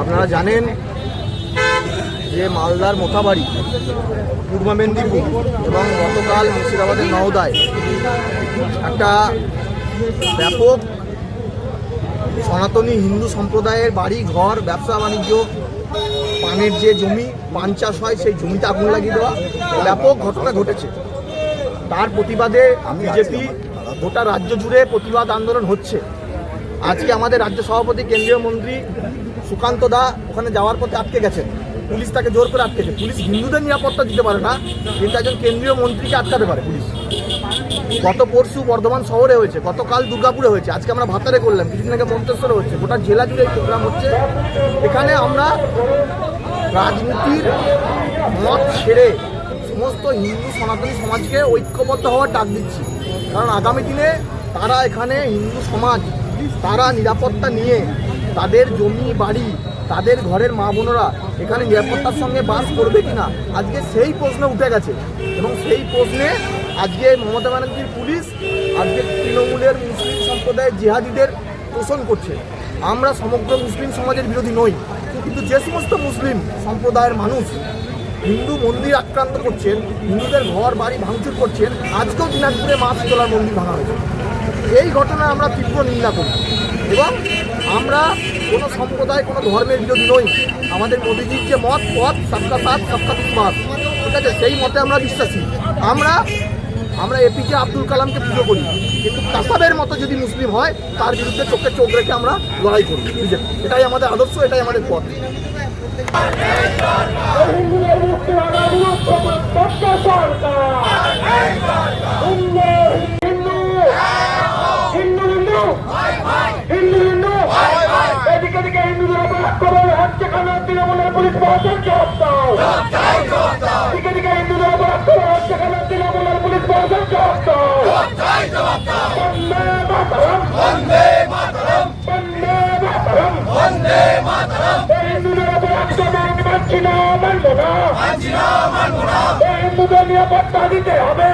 আপনারা জানেন যে মালদার মোথাবাড়ি, পূর্ব মেদিনীপুর এবং গতকাল মুর্শিদাবাদের নওদায় একটা ব্যাপক সনাতনী হিন্দু সম্প্রদায়ের বাড়ি, ঘর, ব্যবসা, বাণিজ্য, পানের যে জমি, পান চাষ হয়, সেই জমিতে আগুন লাগিয়ে দেওয়া ব্যাপক ঘটনা ঘটেছে। তার প্রতিবাদে বিজেপি গোটা রাজ্য জুড়ে প্রতিবাদ আন্দোলন হচ্ছে। আজকে আমাদের রাজ্য সভাপতি, কেন্দ্রীয় মন্ত্রী সুকান্ত দা ওখানে যাওয়ার পথে আটকে গেছেন। পুলিশ তাকে জোর করে আটকেছে। পুলিশ হিন্দুদের নিরাপত্তা দিতে পারে না, কিন্তু একজন কেন্দ্রীয় মন্ত্রীকে আটকাতে পারে পুলিশ। গত পরশু বর্ধমান শহরে হয়েছে, গতকাল দুর্গাপুরে হয়েছে। আজকে আমরা ভাতারে করলাম, কিছুদিন আগে মন্তেশ্বরে হচ্ছে গোটা জেলা জুড়ে এই প্রোগ্রাম হচ্ছে। এখানে আমরা রাজনীতির মত ছেড়ে সমস্ত হিন্দু সনাতনী সমাজকে ঐক্যবদ্ধ হওয়ার ডাক দিচ্ছি। কারণ আগামী দিনে তারা এখানে হিন্দু সমাজ তারা নিরাপত্তা নিয়ে তাদের জমি, বাড়ি, তাদের ঘরের মা বোনরা এখানে নিরাপত্তার সঙ্গে বাস করবে কিনা? আজকে সেই প্রশ্ন উঠে গেছে। এবং সেই প্রশ্নে আজকে মমতা ব্যানার্জির পুলিশ, আজকে তৃণমূলের মুসলিম সম্প্রদায়ের জিহাদিদের পোষণ করছে। আমরা সমগ্র মুসলিম সমাজের বিরোধী নই, কিন্তু যে সমস্ত মুসলিম সম্প্রদায়ের মানুষ হিন্দু মন্দির আক্রান্ত করছেন, হিন্দুদের ঘর, বাড়ি ভাঙচুর করছেন, আজকেও দিনাজপুরে মা শীতলার মন্দির ভাঙা হয়েছে। এই ঘটনা আমরা তীব্র নিন্দা করি। এবং আমরা কোনো সম্প্রদায়, কোনো ধর্মের বিরোধী নই। আমাদের মোদীজির যে মত, পথ, সবকা সাথ, সবকা বিশ্বাস, ঠিক আছে? সেই মতে আমরা বিশ্বাসী। আমরা আমরা এপিজে আব্দুল কালামকে পুজো করি। কিন্তু কাসাবের মতো যদি মুসলিম হয়, তার বিরুদ্ধে চোখে চোখ রেখে আমরা লড়াই করি। এটাই আমাদের আদর্শ, এটাই আমাদের পথ হিন্দুদের মুক্তি আনার বিরুদ্ধে পক্ষ সরকার হিন্দু হিন্দু হিন্দু হিন্দু হিন্দু হিন্দু এদিকে দিকে হিন্দুদের উপর কেন তৃণমূলের পুলিশ প্রশাসন জবাব দাও দিকে দিকে হিন্দুদের উপর আক্রমণ কেন তৃণমূলের পুলিশ প্রশাসন জবাব দাও বন্দে মাতরম। বন্দে মাতরম। এই হিন্দুদের উপর আক্রমণ মানছি না মানবো না। এই হিন্দুদের নিরাপত্তা দিতে হবে।